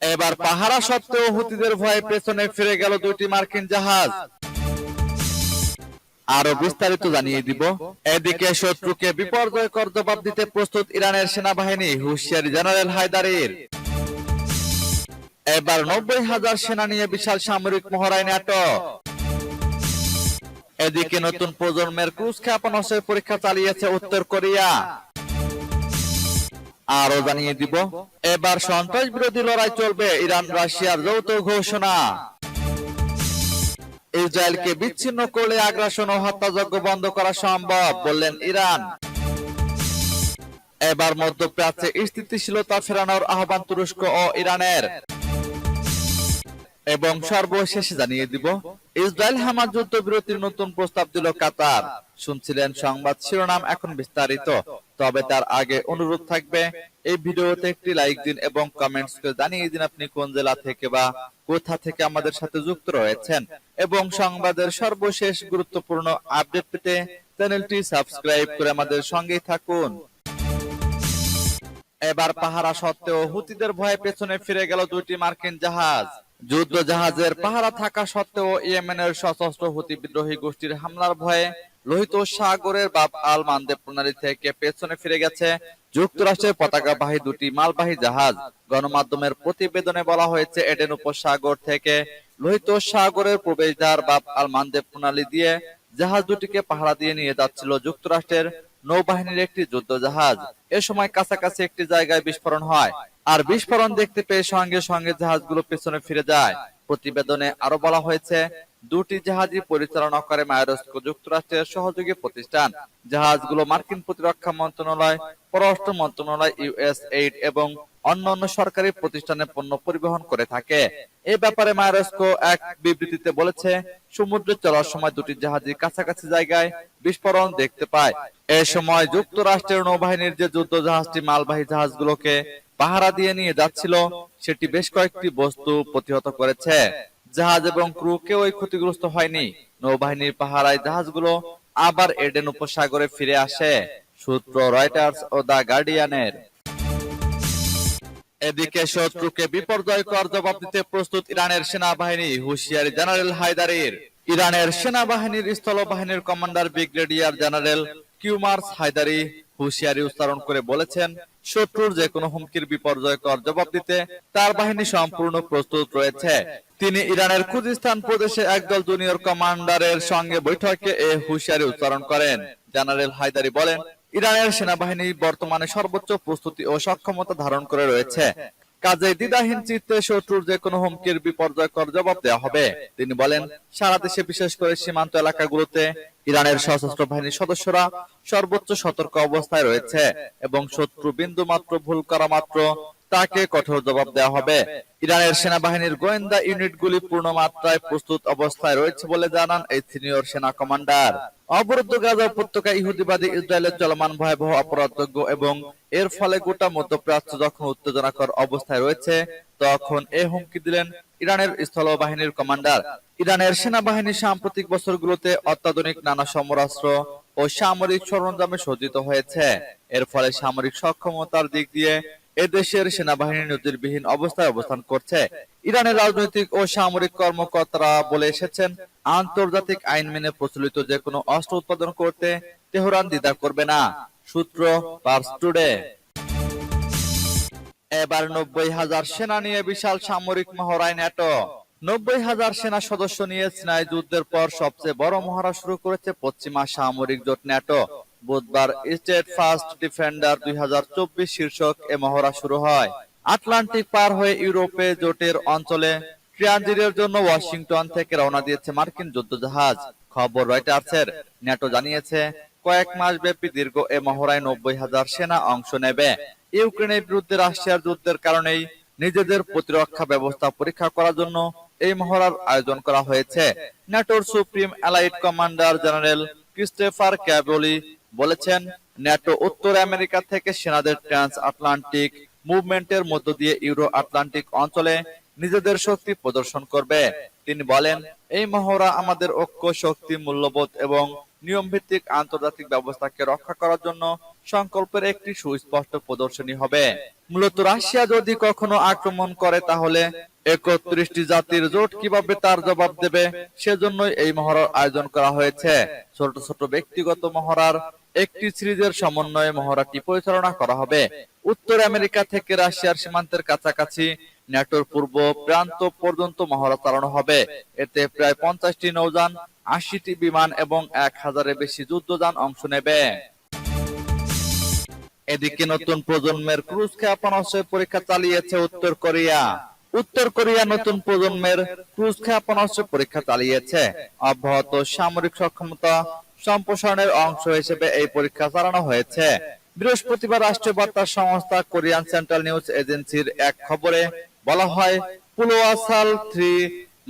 এবার পাহারা সত্ত্বেও হুতিদের ভয়ে পেছনে ফিরে গেল দুটি মার্কিন জাহাজ। আরও বিস্তারিত জানিয়ে দিব। এদিকে শত্রুকে বিপর্যয়কর জবাব দিতে প্রস্তুত ইরানের সেনাবাহিনী, হুশিয়ারি জেনারেল হায়দারের। এবার নব্বই হাজার সেনা নিয়ে বিশাল সামরিক মহড়ায় ন্যাটো। এদিকে নতুন প্রজন্মের ক্রুজ ক্ষেপণাস্ত্রের পরীক্ষা চালিয়েছে উত্তর কোরিয়া। আরও জানিয়ে দিব। এবার সন্ত্রাস বিরোধী লড়াই চলবে ইরান রাশিয়ার যৌথ ঘোষণা। ইসরায়েলকে বিচ্ছিন্ন করলে আগ্রাসন ও হত্যাযজ্ঞ বন্ধ করা সম্ভব, বললেন ইরান। এবার মধ্যপ্রাচ্যে স্থিতিশীলতা ফেরানোর আহ্বান তুরস্ক ও ইরানের। এবং সর্বশেষে জানিয়ে দিব ইসরায়েল হামাজ যুদ্ধবিরতির নতুন প্রস্তাব দিল কাতার। শুনছিলেন সংবাদ শিরোনাম এখন বিস্তারিত। তবে তার আগে অনুরোধ থাকবে, এই ভিডিওতে একটি লাইক দিন এবং কমেন্টস করে জানিয়ে দিন আপনি কোন জেলা থেকে বা কোথা থেকে আমাদের সাথে যুক্ত রয়েছেন। এবং সংবাদের সর্বশেষ গুরুত্বপূর্ণ আপডেট পেতে চ্যানেলটি সাবস্ক্রাইব করে আমাদের সঙ্গেই থাকুন। এবার পাহারা সত্ত্বেও হুতিদের ভয়ে পেছনে ফিরে গেল দুইটি মার্কিন জাহাজ। যুদ্ধ জাহাজের পাহারা থাকা সত্ত্বেও ইয়েমেনের সশস্ত্র হুতি বিদ্রোহী গোষ্ঠীর হামলার ভয়ে লোহিত সাগরের বাব আল মানদেব প্রণালী থেকে পেছনে ফিরে গেছে যুক্তরাষ্ট্রের পতাকাবাহী দুটি মালবাহী জাহাজ। গণমাধ্যমের প্রতিবেদনে বলা হয়েছে, এডেন উপসাগর থেকে লোহিত সাগরের প্রবেশদ্বার বাব আল মানদেব প্রণালী দিয়ে জাহাজ দুটিকে পাহারা দিয়ে নিয়ে যাচ্ছিল যুক্তরাষ্ট্রের নৌবাহিনীর একটি যুদ্ধ জাহাজ এ সময় কাছাকাছি একটি জায়গায় বিস্ফোরণ হয়। আর বিস্ফোরণ দেখতে পেয়ে সঙ্গে সঙ্গে জাহাজগুলো পেছনে ফিরে যায়। প্রতিবেদনে আরও বলা হয়েছে, দুটি জাহাজই পরিচালনা করে মায়রস্ক যুক্তরাষ্ট্রের সহযোগী প্রতিষ্ঠান। জাহাজগুলো মার্কিন প্রতিরক্ষা মন্ত্রণালয়, পররাষ্ট্র মন্ত্রণালয় ইউএস এইড এবং অন্যান্য সরকারি প্রতিষ্ঠানে পণ্য পরিবহন করে থাকে। এ ব্যাপারে মায়োরস্কো এক বিবৃতিতে বলেছে, সমুদ্রে চলার সময় দুটি জাহাজই কাছাকাছি জায়গায় বিস্ফোরণ দেখতে পায়। এ সময় যুক্তরাষ্ট্রের নৌবাহিনীর যে যুদ্ধ জাহাজটি মালবাহী জাহাজগুলোকে পাহারা দিয়ে নিয়ে যাচ্ছিল, সেটি বেশ কয়েকটি বস্তু প্রতিহত করেছে। জাহাজ এবং ক্রু কেউই ক্ষতিগ্রস্ত হয়নি। নৌবাহিনীর পাহারায় জাহাজগুলো আবার এডেন উপসাগরে ফিরে আসে, সূত্র রয়টার্স ও দা গার্ডিয়ানের। এদিকে শত্রুকে বিপর্যয়কর জবাব দিতে প্রস্তুত ইরানের সেনাবাহিনী, হুঁশিয়ারি জেনারেল হায়দারির। ইরানের সেনাবাহিনীর স্থলবাহিনীর commander brigadier general Kiumars Heydari হুঁশিয়ারি উচ্চারণ করে বলেছেন, শত্রুর যে কোনো হুমকির বিপর্যয়কর জবাব দিতে তার বাহিনী সম্পূর্ণ প্রস্তুত রয়েছে। তিনি ইরানের খুজিস্তান প্রদেশে একদল জুনিয়র কমান্ডারের সঙ্গে বৈঠকে এ হুঁশিয়ারি উচ্চারণ করেন। জেনারেল হায়দারি বলেন ইরানের সেনাবাহিনী বর্তমানে সর্বোচ্চ প্রস্তুতি ও সক্ষমতা ধারণ করে রয়েছে। কাজে দ্বিধাহীন চিত্তে শত্রুর যে কোনো হুমকির বিপর্যয়কর জবাব দেওয়া হবে। তিনি বলেন, সারা দেশে বিশেষ করে সীমান্ত এলাকাগুলোতে ইরানের সশস্ত্র বাহিনীর সদস্যরা সর্বোচ্চ সতর্ক অবস্থায় রয়েছে এবং শত্রু বিন্দু মাত্র ভুল করা মাত্র তাকে কঠোর জবাব দেওয়া হবে। ইরানের সেনাবাহিনীর গোয়েন্দা ইউনিটগুলি পূর্ণ মাত্রায় প্রস্তুত অবস্থায় রয়েছে বলে জানান এই সিনিয়র সেনা কমান্ডার। অবরুদ্ধ গাজা উপত্যকা ইহুদিবাদী ইসরায়েলের চলমান ভয়াবহ অপরাধযোগ্য এবং এর ফলে গোটা মধ্যপ্রাচ্য যখন উত্তেজনাকর অবস্থায় রয়েছে, তখন এ হুমকি দিলেন ইরানের স্থল বাহিনীর কমান্ডার। ইরানের সেনাবাহিনী সাম্প্রতিক বছরগুলোতে অত্যাধুনিক নানা সমরাস্ত্র ও সামরিক সরঞ্জামে সজ্জিত হয়েছে। এর ফলে সামরিক সক্ষমতার দিক দিয়ে এদেশের সেনাবাহিনী নজিরবিহীন অবস্থায় অবস্থান করছে। ইরানের রাজনৈতিক ও সামরিক কর্মকর্তারা বলে এসেছেন, আন্তর্জাতিক আইন মেনে প্রচলিত যে কোনো অস্ত্র উৎপাদন করতে তেহরান দ্বিধা করবে না। সূত্র পার্স টুডে। এবার নব্বই হাজার সেনা নিয়ে বিশাল সামরিক মহড়ায় ন্যাটো। নব্বই হাজার সেনা সদস্য নিয়ে সিনাই যুদ্ধের পর সবচেয়ে বড় মহড়া শুরু করেছে পশ্চিমা সামরিক জোট ন্যাটো। বুধবার স্টেট ফার্স্ট ডিফেন্ডার দুই শীর্ষক এ মহড়া শুরু হয়। আটলান্টিক পার হয়ে ইউরোপে জোটের অঞ্চলে ট্রানজিটের জন্য ওয়াশিংটন থেকে রওনা দিয়েছে মার্কিন যুদ্ধজাহাজ। খবর রয়টার্সের। ন্যাটো জানিয়েছে, কয়েক মাস ব্যাপী দীর্ঘ এ মহড়ায় নব্বই হাজার সেনা অংশ নেবে। ইউক্রেনের বিরুদ্ধে রাশিয়ার যুদ্ধের কারণেই নিজেদের প্রতিরক্ষা ব্যবস্থা পরীক্ষা করার জন্য এই মহড়ার আয়োজন করা হয়েছে। ন্যাটোর supreme allied commander general Christopher Cavoli বলেছেন ন্যাটো উত্তর আমেরিকা থেকে সেনাদের ট্রান্স আটলান্টিক মুভমেন্টের মধ্য দিয়ে ইউরো আটলান্টিক অঞ্চলে নিজেদের শক্তি প্রদর্শন করবে। তিনি বলেন, এই মহড়া আমাদের ঐক্য, শক্তি, মূল্যবোধ এবং নিয়ম ভিত্তিক আন্তর্জাতিক ব্যবস্থাকে রক্ষা করার জন্য সংকল্পের একটি সুস্পষ্ট প্রদর্শনী হবে। মূলত রাশিয়া যদি কখনো আক্রমণ করে, তাহলে একত্রিশটি জাতির জোট কীভাবে তার জবাব দেবে? সেজন্যই এই মহড়ার আয়োজন করা হয়েছে। ছোট ছোট ব্যক্তিগত মহড়ার একটি সিরিজের সমন্বয়ে মহড়াটি পরিচালনা করা হবে। উত্তর আমেরিকা থেকে রাশিয়ার সীমান্তের কাছাকাছি ন্যাটোর পূর্ব প্রান্ত পর্যন্ত মহড়া চালানো হবে। এতে প্রায় পঞ্চাশটি নৌযান, আশিটি বিমান এবং এক হাজারের বেশি যুদ্ধযান অংশ নেবে। এদিকে নতুন প্রজন্মের ক্রুজ ক্ষেপণাস্ত্রের পরীক্ষা চালিয়েছে উত্তর কোরিয়া। উত্তর কোরিয়া নতুন প্রজন্মের ক্রুজ ক্ষেপণাস্ত্রের পরীক্ষা চালিয়েছে। অব্যাহত সামরিক সক্ষমতা সম্প্রসারণের অংশ হিসেবে এই পরীক্ষা চালানো হয়েছে। বৃহস্পতিবার রাষ্ট্রীয় বার্তা সংস্থা কোরিয়ান সেন্ট্রাল নিউজ এজেন্সির এক খবরে বলা হয় পুলোয়াসাল থ্রি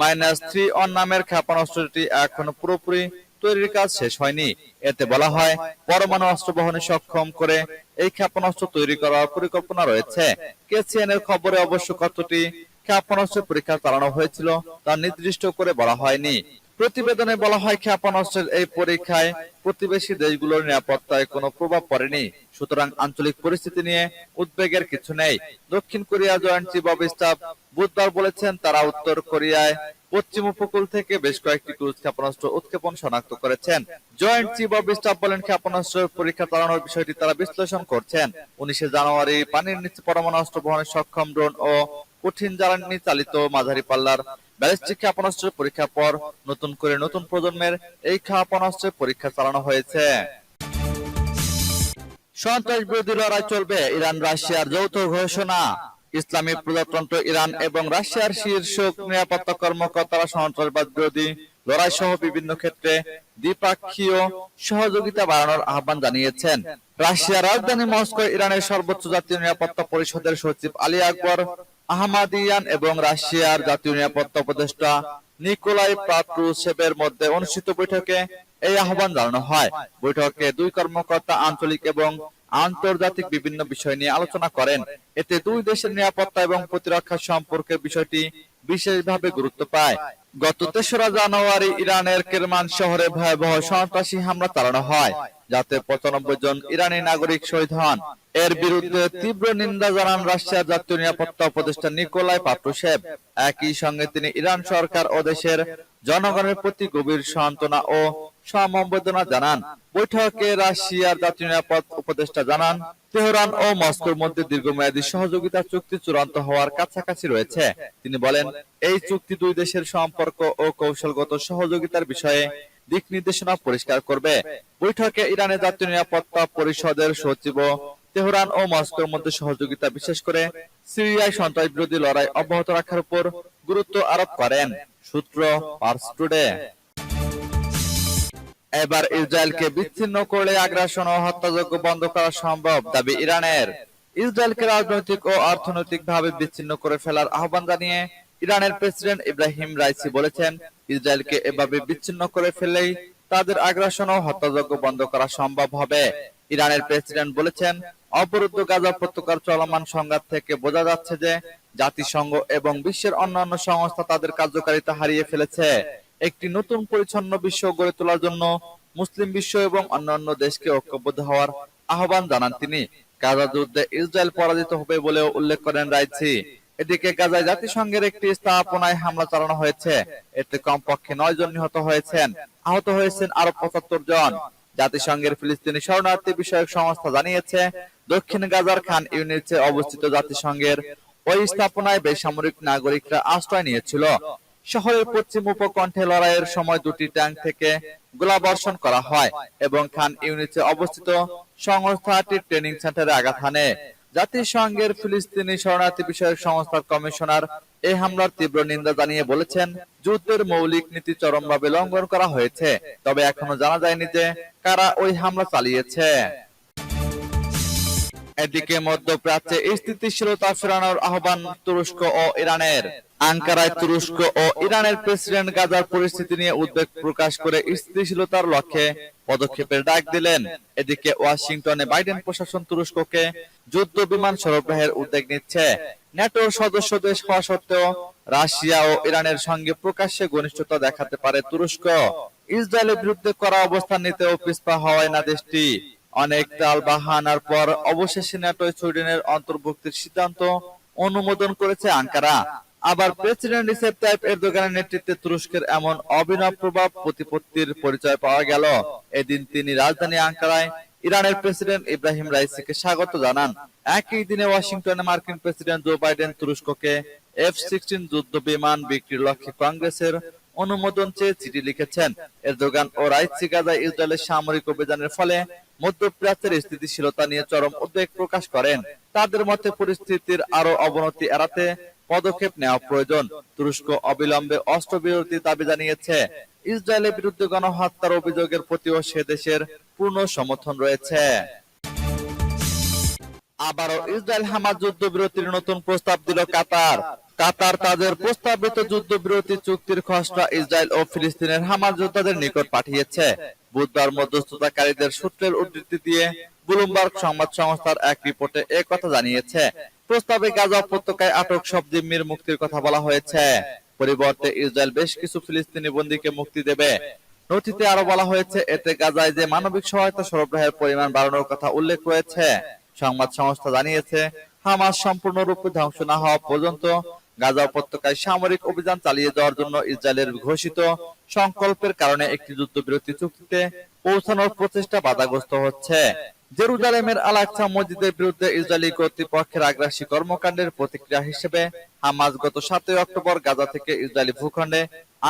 মাইনাস থ্রি অন নামের ক্ষেপণাস্ত্রটি এখনও পুরোপুরি তৈরির কাজ শেষ হয়নি। এতে বলা হয়, পরমাণু অস্ত্র বহনে সক্ষম করে এই ক্ষেপণাস্ত্র তৈরি করার পরিকল্পনা রয়েছে। কেসিএন এর খবরে অবশ্য কতটি ক্ষেপণাস্ত্রের পরীক্ষা চালানো হয়েছিল তা নির্দিষ্ট করে বলা হয়নি। প্রতিবেদনে বলা হয় ক্ষেপণাস্ত্রের এই পরীক্ষায় প্রতিবেশী দেশগুলোর নিরাপত্তায় কোনো প্রভাব পড়েনি। সুতরাং আঞ্চলিক পরিস্থিতি নিয়ে উদ্বেগের কিছু নেই। দক্ষিণ Korea joint chief of staff বুধবার বলেছেন, তারা উত্তর কোরিয়ায় পশ্চিম উপকূল থেকে বেশ কয়েকটি ক্রুজ ক্ষেপণাস্ত্র উৎক্ষেপণ শনাক্ত করেছেন। জয়েন্ট চিফ অব স্টাফ বলেন ক্ষেপণাস্ত্রের পরীক্ষা চালানোর বিষয়টি তারা বিশ্লেষণ করছেন। উনিশে জানুয়ারি পানির নিচে পরমাণু অস্ত্র বহনের সক্ষম ড্রোন ও কঠিন জ্বালানি চালিত মাঝারি পাল্লার ব্যালিস্টিক ক্ষেপণাস্ত্রের পরীক্ষার পর নতুন করে নতুন প্রজন্মের এই ক্ষেপণাস্ত্রের পরীক্ষা চালানো হয়েছে। সন্ত্রাস বিরোধী লড়াই চলবে ইরান, রাশিয়ার যৌথ ঘোষণা। ইসলামী প্রজাতন্ত্র ইরান এবং রাশিয়ার শীর্ষ নিরাপত্তা কর্মকর্তারা সন্ত্রাসবাদ বিরোধী লড়াই সহ বিভিন্ন ক্ষেত্রে দ্বিপাক্ষীয় সহযোগিতা বাড়ানোর আহ্বান জানিয়েছেন। রাশিয়ার রাজধানী মস্কো ইরানের সর্বোচ্চ জাতীয় নিরাপত্তা পরিষদের সচিব আলী আকবর আহমাদিয়ান এবং রাশিয়ার জাতীয় নিরাপত্তা উপদেষ্টা নিকোলাই পাত্রুসেবের মধ্যে অনুষ্ঠিত বৈঠকে এই আহ্বান জানানো হয়। বৈঠকে দুই কর্মকর্তা আঞ্চলিক এবং আন্তর্জাতিক বিভিন্ন বিষয় নিয়ে আলোচনা করেন। এতে দুই দেশের নিরাপত্তা এবং প্রতিরক্ষা সম্পর্কে বিষয়টি বিশেষভাবে গুরুত্ব পায়। গত তেসরা জানুয়ারি ইরানের কেরমান শহরে ভয়াবহ সন্ত্রাসী হামলা চালানো হয়, যাতে পঁচানব্বই জন ইরানি নাগরিক শহীদ হন। এর বিরুদ্ধে তীব্র নিন্দা জানান রাশিয়ার জাতীয় নিরাপত্তা উপদেষ্টা নিকোলাই পাত্রুসেব একই সঙ্গে তিনি ইরান সরকার ও দেশের জনগণের প্রতি গভীর সান্ত্বনা ও সমবেদনা জানান। বৈঠকে রাশিয়ার জাতীয় নিরাপদ উপদেষ্টা জানান, তেহরান ও মস্কোর মধ্যে দীর্ঘমেয়াদী সহযোগিতা চুক্তি চূড়ান্ত হওয়ার কাছাকাছি রয়েছে। তিনি বলেন, এই চুক্তি দুই দেশের সম্পর্ক ও কৌশলগত সহযোগিতার বিষয়ে দিক নির্দেশনা পরিষ্কার করবে। বৈঠকে ইরানের জাতীয় নিরাপত্তা পরিষদের সচিব তেহরান ও মস্কোর মধ্যে সহযোগিতা বিশেষ করে সিরিয়ায় সন্ত্রাস বিরোধী লড়াই অব্যাহত রাখার উপর গুরুত্ব আরোপ করেন। সূত্র পার্স টুডে। এবার ইসরায়েলকে বিচ্ছিন্ন করলে আগ্রাসন ও হত্যাযজ্ঞ বন্ধ করা সম্ভব দাবি ইরানের। ইসরায়েলকে রাজনৈতিক ও অর্থনৈতিকভাবে বিচ্ছিন্ন করে ফেলার আহ্বান জানিয়ে ইরানের প্রেসিডেন্ট ইব্রাহিম রাইসি বলেছেন ইসরায়েলকে এভাবে বিচ্ছিন্ন করে ফেলেই তাদের আগ্রাসন ও হত্যাযজ্ঞ বন্ধ করা সম্ভব হবে। ইরানের প্রেসিডেন্ট বলেছেন অবরুদ্ধ গাজা উপত্যকার চলমান সংঘাত থেকে বোঝা যাচ্ছে যে জাতিসংঘ এবং বিশ্বের অন্যান্য সংস্থা তাদের কার্যকারিতা হারিয়ে ফেলেছে। একটি নতুন পরিচ্ছন্ন বিশ্ব গড়ে তোলার জন্য মুসলিম বিশ্ব এবং অন্যান্য দেশকে ঐক্যবদ্ধ হওয়ার আহ্বান জানান তিনি। গাজা যুদ্ধে ইসরায়েল পরাজিত হবে বলেও উল্লেখ করেন রাইসি এদিকে গাজায় জাতিসংঘের একটি স্থাপনায় হামলা চালানো হয়েছে। এতে কমপক্ষে নয় জন নিহত হয়েছেন। আহত হয়েছেন আরও পঁচাত্তর জন। জাতিসংঘের ফিলিস্তিনি শরণার্থী বিষয়ক সংস্থা জানিয়েছে, দক্ষিণ গাজার খান ইউনিটে অবস্থিত জাতিসংঘের ওই স্থাপনায় বেসামরিক নাগরিকরা আশ্রয় নিয়েছিল। শহরের পশ্চিম উপকণ্ঠে লড়াইয়ের সময় দুটি ট্যাঙ্ক থেকে গোলাবর্ষণ করা হয় এবং খান ইউনিটে অবস্থিত সংস্থাটির ট্রেনিং সেন্টারে আঘাত হানে। জাতিসংঘের ফিলিস্তিনি শরণার্থী বিষয়ক সংস্থার কমিশনার এই হামলার তীব্র নিন্দা জানিয়ে বলেছেন, যুদ্ধের মৌলিক নীতি চরমভাবে লঙ্ঘন করা হয়েছে, তবে এখনও জানা যায়নি যে কারা ওই হামলা চালিয়েছে। এদিকে মধ্যপ্রাচ্যে স্থিতিশীলতা ফেরানোর আহ্বান তুরস্ক ও ইরানের। আঙ্কারায় তুরস্ক ও ইরানের প্রেসিডেন্ট গাজার পরিস্থিতি নিয়ে উদ্বেগ প্রকাশ করে স্থিতিশীলতার লক্ষ্যে পদক্ষেপের ডাক দিলেন। এদিকে ওয়াশিংটনে বাইডেন প্রশাসন তুরস্ককে যুদ্ধ বিমান সরবরাহের উদ্যোগ নিচ্ছে। ন্যাটোর সদস্য দেশ হওয়া সত্ত্বেও রাশিয়া ও ইরানের সঙ্গে প্রকাশ্যে ঘনিষ্ঠতা দেখাতে পারে তুরস্ক। ইসরায়েলের বিরুদ্ধে করা অবস্থান নিতেও পিছপা হওয়ায় না দেশটি। অনেক তাল বাহানার পর অবশেষে ন্যাটো সুইডেনের অন্তর্ভুক্তির সিদ্ধান্ত অনুমোদন করেছে আঙ্কারা। আবার প্রেসিডেন্ট রিসেপ তাইপ এরদোগানের নেতৃত্বে তুরস্কের এমন অভিনব প্রভাব প্রতিপত্তির পরিচয় পাওয়া গেল। এদিন তিনি রাজধানী আঙ্কারায় ইরানের প্রেসিডেন্ট ইব্রাহিম রাইসিকে স্বাগত জানান। একই দিনে ওয়াশিংটনে মার্কিন প্রেসিডেন্ট জো বাইডেন তুরস্ককে এফ সিক্সটিন যুদ্ধ বিমান বিক্রির লক্ষ্যে কংগ্রেসের অনুমোদন চেয়ে চিঠি লিখেছেন। এরদোগান ও রাইসি গাজায় ইসরায়েলের সামরিক অভিযানের ফলে মধ্যপ্রাচ্যের স্থিতিশীলতা নিয়ে চরম উদ্বেগ প্রকাশ করেন। তাদের মতে পরিস্থিতির আরও অবনতি এড়াতে পদক্ষেপ নেওয়া প্রয়োজন। তুরস্ক অবিলম্বে অস্ত্রবিরতির দাবি জানিয়েছে। ইসরায়েলের বিরুদ্ধে গণহত্যার অভিযোগের প্রতিও সে দেশের পূর্ণ সমর্থন রয়েছে। আবারও ইসরায়েল হামাস যুদ্ধবিরতির নতুন প্রস্তাব দিল কাতার। কাতার তাদের প্রস্তাবিত যুদ্ধবিরতি চুক্তির খসড়া ইসরায়েল ও ফিলিস্তিনের হামাস যোদ্ধাদের নিকট পাঠিয়েছে। বুধবার মধ্যস্থতাকারীদের সূত্রের উদ্ধৃতি দিয়ে ব্লুমবার্গ সংবাদ সংস্থার এক রিপোর্টে এ কথা জানিয়েছে। প্রস্তাবে গাজা উপত্যকায় আটক সব জিম্মির মুক্তির কথা বলা হয়েছে। পরিবর্তে ইসরায়েল বেশ কিছু ফিলিস্তিনি বন্দীকে মুক্তি দেবে। নথিতে আরও বলা হয়েছে, এতে গাজায় যে মানবিক সহায়তা সরবরাহের পরিমাণ বাড়ানোর কথা উল্লেখ রয়েছে। সংবাদ সংস্থা জানিয়েছে, হামাস সম্পূর্ণরূপে ধ্বংস না হওয়া পর্যন্ত গাজা উপত্যকায় সামরিক অভিযান চালিয়ে যাওয়ার জন্য ইসরায়েলের ঘোষিত সংকল্পের কারণে একটি যুদ্ধবিরতি চুক্তিতে পৌঁছানোর প্রচেষ্টা বাধাগ্রস্ত হচ্ছে। জেরুজালেমের আলাকসা মসজিদের বিরুদ্ধে ইসরায়েলি কর্তৃপক্ষের আগ্রাসী কর্মকাণ্ডের প্রতিক্রিয়া হিসেবে হামাস গত সাতই অক্টোবর গাজা থেকে ইসরায়েলি ভূখণ্ডে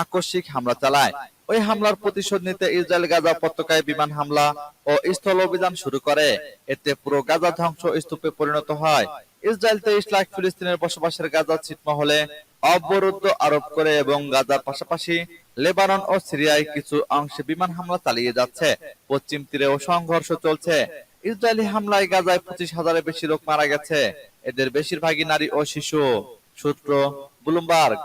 আকস্মিক হামলা চালায়। ওই হামলার প্রতিশোধ নিতে ইসরায়েল গাজা উপত্যকায় বিমান হামলা ও স্থল অভিযান শুরু করে। এতে পুরো গাজা ধ্বংস স্তূপে পরিণত হয়। ইসরায়েল তেইশ লাখ ফিলিস্তিনের বসবাসের গাজা ছিটমহলে অবরুদ্ধ আরোপ করে এবং গাজার পাশাপাশি লেবানন ও সিরিয়ায় কিছু অংশে বিমান হামলা চালিয়ে যাচ্ছে। পশ্চিম তীরেও সংঘর্ষ চলছে। ইসরায়েলি হামলায় গাজায় পঁচিশ হাজারের বেশি লোক মারা গেছে। এদের বেশিরভাগই নারী ও শিশু। সূত্র ব্লুমবার্গ।